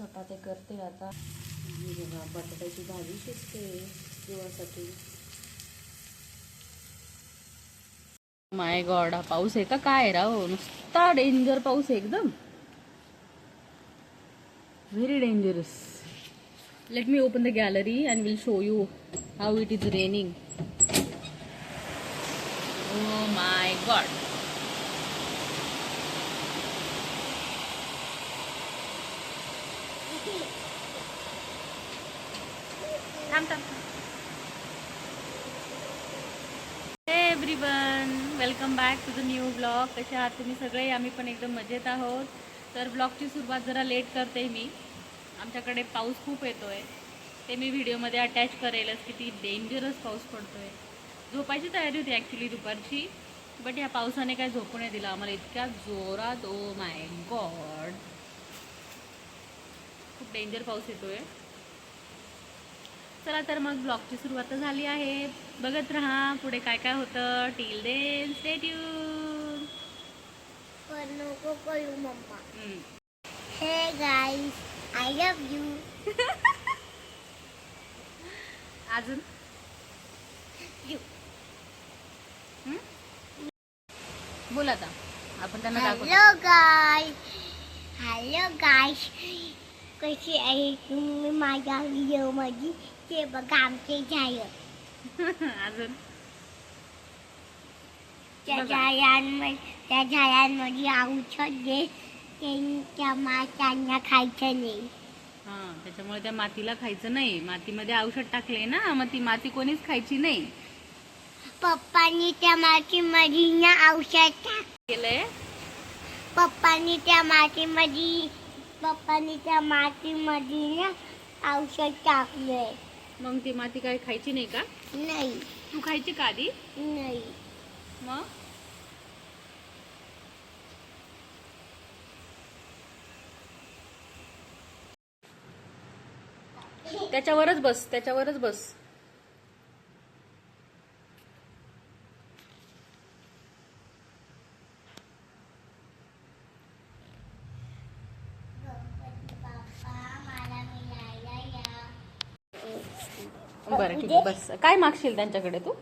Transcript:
चपात्या करते आता. बघा बटाट्याची भाजी शिजते जेवासाठी माय गॉड हा पाऊस आहे का काय राव हो? नुसता डेंजर पाऊस आहे एकदम. Very dangerous let me open the gallery and will show you how it is raining oh my god थांब थांब everyone welcome back to the new blog कसे आहात तुम्ही सगळे? आम्ही पण एकदम मजेत आहोत. तर ब्लॉगची सुरुवात जरा लेट करते मी. आमच्याकडे पाऊस खूप येतो आहे ते मी व्हिडिओमध्ये अटॅच करेलच किती डेंजरस पाऊस पडतो आहे झोपायची तयारी होती ॲक्च्युली दुपारची. बट ह्या पावसाने काय झोपू नाही दिला. आम्हाला इतक्या जोरात ओ माय गॉड डेंजर पाऊस येतोय. चला तर मग ब्लॉगची सुरुवात झाली आहे. बघत राहा पुढे काय काय होतं. टील देन स्टेट्यून पण नको करू मम्मा. Hey guys I love you अजून? हम्म? बोल आता. आपण त्यांना दाखवतो. हॅलो गाय हॅलो गाईस कशी आहे तुम्ही माझ्या व्हिडिओमध्ये ते बघा आमचे झालं अजून त्या. झाडांमध्ये त्या झाडांमध्ये औषध दे त्यांच्या माशांना खायचं नाही हा त्याच्यामुळे त्या मातीला खायचं नाही. मातीमध्ये औषध टाकले ना मग ती माती कोणीच खायची नाही. पप्पानी त्या मातीमध्ये ना औषध टाक केलंय? पप्पानी त्या मातीमध्ये पप्पानी त्या मातीमध्ये ना औषध टाकलंय. मग ती माती काय खायची नाही का? नाही. तू खायची का आधी? नाही. मग? त्याच्यावरच बस त्याच्यावरच बस. बरं ठीक आहे बस. काय मागशील त्यांच्याकडे तू?